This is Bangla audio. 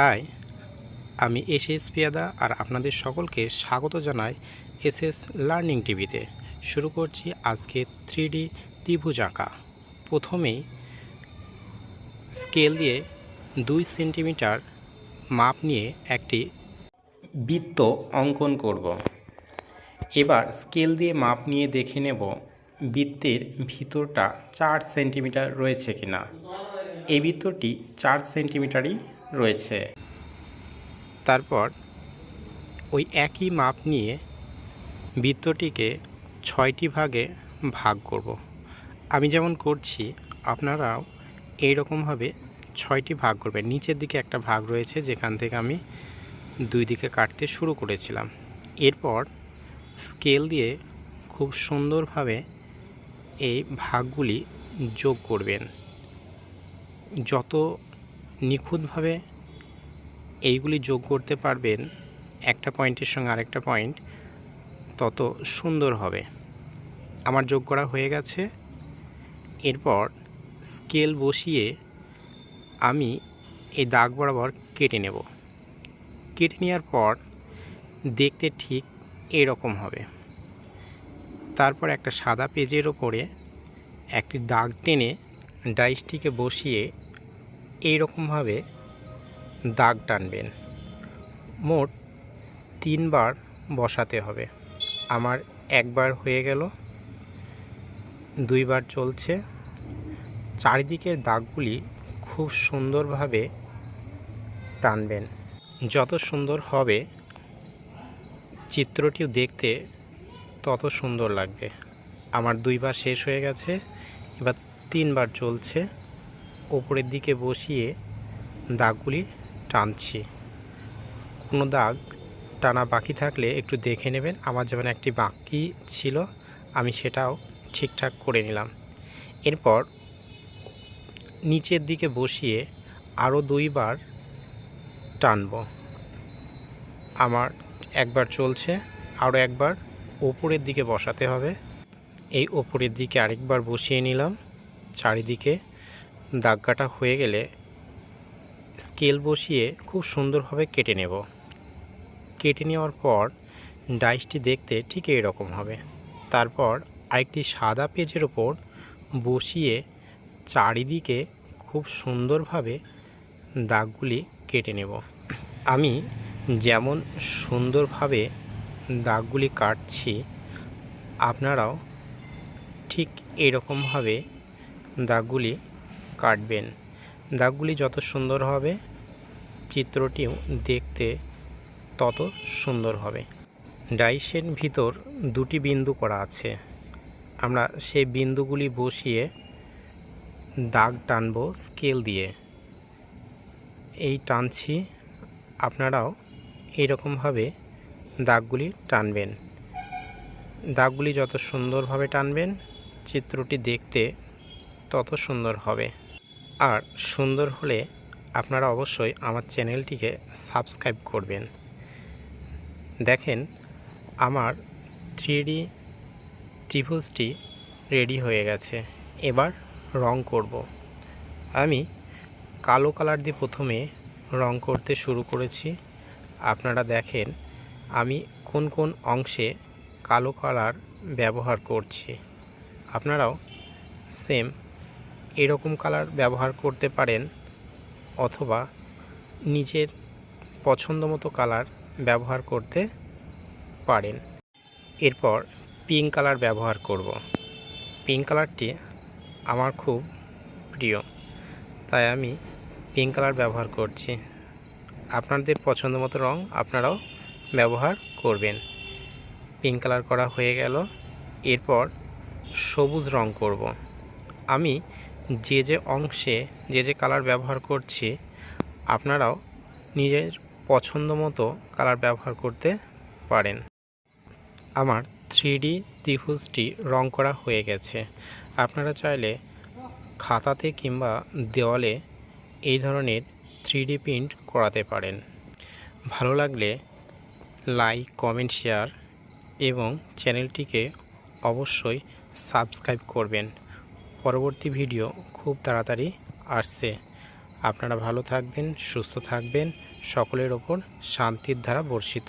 হাই, আমি এস এস পিয়াদা আর আপনাদের সকলকে স্বাগত জানাই এস এস লার্নিং টিভিতে। শুরু করছি আজকে থ্রি ডি ত্রিভুজ আঁকা। প্রথমেই স্কেল দিয়ে দুই সেন্টিমিটার মাপ নিয়ে একটি বৃত্ত অঙ্কন করব। এবার স্কেল দিয়ে মাপ নিয়ে দেখে নেব বৃত্তের ভিতরটা চার সেন্টিমিটার রয়েছে কিনা। এই বৃত্তটি চার সেন্টিমিটারই রয়েছে। তারপর ওই একই মাপ নিয়ে বৃত্তটিকে ছয়টি ভাগে ভাগ করব। আমি যেমন করছি, আপনারাও এই রকমভাবে ছয়টি ভাগ করবেন। নিচের দিকে একটা ভাগ রয়েছে, যেখান থেকে আমি দুই দিকে কাটতে শুরু করেছিলাম। এরপর স্কেল দিয়ে খুব সুন্দরভাবে এই ভাগগুলি যোগ করবেন। যত নিখুঁতভাবে এইগুলি যোগ করতে পারবেন একটা পয়েন্টের সঙ্গে আরেকটা পয়েন্ট, তত সুন্দর হবে। আমার যোগ করা হয়ে গেছে। এরপর স্কেল বসিয়ে আমি এই দাগ বরাবর কেটে নেব। কেটে নেওয়ার পর দেখতে ঠিক এরকম হবে। তারপর একটা সাদা পেজের ওপরে একটি দাগ টেনে ডাইসটিকে বসিয়ে এই রকমভাবে দাগ টানবেন। মোট তিনবার বসাতে হবে। আমার একবার হয়ে গেল, দুইবার চলছে। চারিদিকের দাগগুলি খুব সুন্দরভাবে টানবেন। যত সুন্দর হবে চিত্রটিও দেখতে তত সুন্দর লাগবে। আমার দুইবার শেষ হয়ে গেছে, এবার তিনবার চলছে। ওপরের দিকে বসিয়ে দাগগুলি টানছি। কোনো দাগ টানা বাকি থাকলে একটু দেখে নেবেন, আমার যেমন একটি বাকি ছিল, আমি সেটাও ঠিকঠাক করে নিলাম। এরপর নিচের দিকে বসিয়ে আরও দুইবার টানব। আমার একবার চলছে, আরও একবার ওপরের দিকে বসাতে হবে। এই ওপরের দিকে আরেকবার বসিয়ে নিলাম, চারিদিকে দাগ কাটা হয়ে গেলে স্কেল বসিয়ে খুব সুন্দরভাবে কেটে নেব। কেটে নেওয়ার পর ডাইসটি দেখতে ঠিক এরকম হবে। তারপর আরেকটি সাদা পেজের ওপর বসিয়ে চারিদিকে খুব সুন্দরভাবে দাগগুলি কেটে নেব। আমি যেমন সুন্দরভাবে দাগগুলি কাটছি, আপনারাও ঠিক এরকমভাবে দাগগুলি কাটবেন। দাগগুলি যত সুন্দর হবে চিত্রটিও দেখতে তত সুন্দর হবে। ডাইসের ভিতর দুটি বিন্দু করা আছে। আমরা সেই বিন্দুগুলি বসিয়ে দাগ টানবো স্কেল দিয়ে। এই টানছি, আপনারাও এইরকমভাবে দাগগুলি টানবেন। দাগগুলি যত সুন্দরভাবে টানবেন, চিত্রটি দেখতে তত সুন্দর হবে। আর সুন্দর হলে আপনারা অবশ্যই আমার চ্যানেলটিকে সাবস্ক্রাইব করবেন। দেখেন, আমার থ্রি ত্রিভুজটি রেডি হয়ে গেছে। এবার রং করব। আমি কালো কালার দিয়ে প্রথমে রং করতে শুরু করেছি। আপনারা দেখেন, আমি কোন কোন অংশে কালো কালার ব্যবহার করছি। আপনারাও সেম এরকম কালার ব্যবহার করতে পারেন অথবা নিজের পছন্দ মতো কালার ব্যবহার করতে পারেন। এরপর পিঙ্ক কালার ব্যবহার করব। পিঙ্ক কালারটি আমার খুব প্রিয়, তাই আমি পিঙ্ক কালার ব্যবহার করছি। আপনাদের পছন্দ মতো রং আপনারাও ব্যবহার করবেন। পিঙ্ক কালার করা হয়ে গেল। এরপর সবুজ রং করব। আমি যে যে অংশে যে যে কালার ব্যবহার করছি, আপনারাও নিজের পছন্দ মতো কালার ব্যবহার করতে পারেন। আমার থ্রি ডি ত্রিভুজটি রং করা হয়ে গেছে। আপনারা চাইলে খাতাতে কিংবা দেওয়ালে এই ধরনের থ্রি প্রিন্ট করাতে পারেন। ভালো লাগলে লাইক কমেন্ট শেয়ার এবং চ্যানেলটিকে অবশ্যই সাবস্ক্রাইব করবেন। পরবর্তী ভিডিও খুব তাড়াতাড়ি আসছে। আপনারা ভালো থাকবেন, সুস্থ থাকবেন, সকলের ওপর শান্তির ধারা বর্ষিত।